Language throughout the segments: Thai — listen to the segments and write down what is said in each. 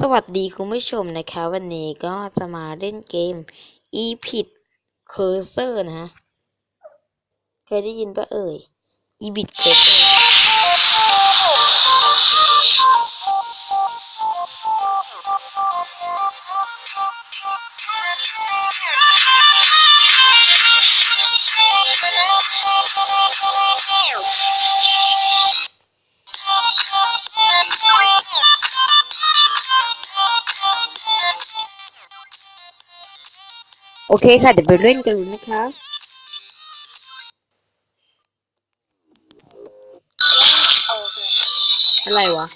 สวัสดีคุณผู้ชมนะคะ วันนี้ก็จะมาเล่นเกม e p i t Cursor นะฮะเคยได้ยินปะเอ่ย e p i t Cursor อเคค่ะ เดี๋ยวไปเล่นกันเลยนะคะอะไรวะ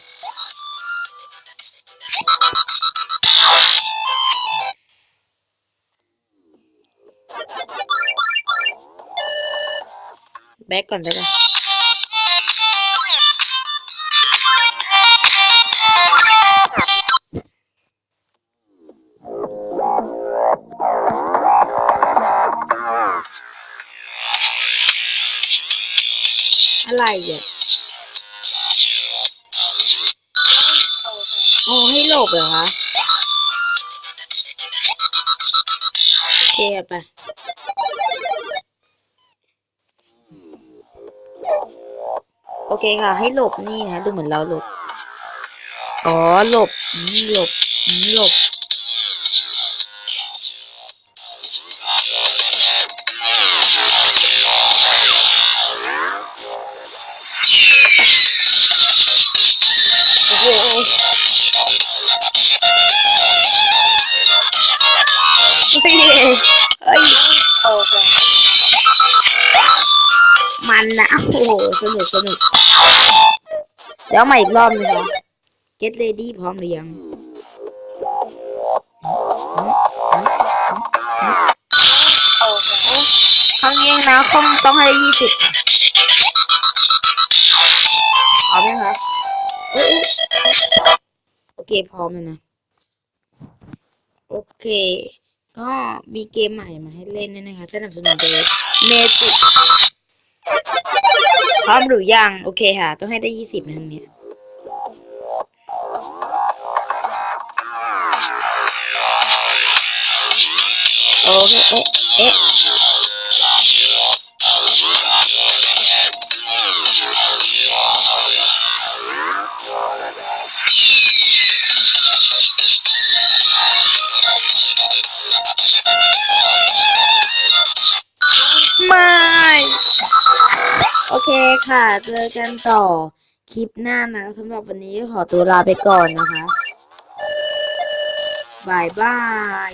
แบ็กก่อนได้ไหม อะไรอะอ๋อให้หลบเหรอคะโอเคไปโอเคค่ะ ให้หลบนี่นะดูเหมือนเราหลบ อ๋อหลบอืมหลบหลบ ฮ้ยเฮ้ยมันนะโอ้โหสนุกสนุกเดี๋ยวมาอีกรอบนึงค่ะ get ready พร้อมหรือยังครั้งนี้นะต้องต้องให้ยี่สิบพร้อมไหมคะเอ้ยโอเคพร้อมแล้วนะ โอเค ก็มีเกมใหม่มาให้เล่นด้วยนะคะสนับสนุนโดยเมจิกพร้อมหรือยัง โอเคค่ะ ต้องให้ได้ยี่สิบนะทางเนี้ยโอเค เอ๊ะ เอ๊ะ โอเคค่ะ เจอกันต่อคลิปหน้านะสำหรับวันนี้ขอตัวลาไปก่อนนะคะบายบาย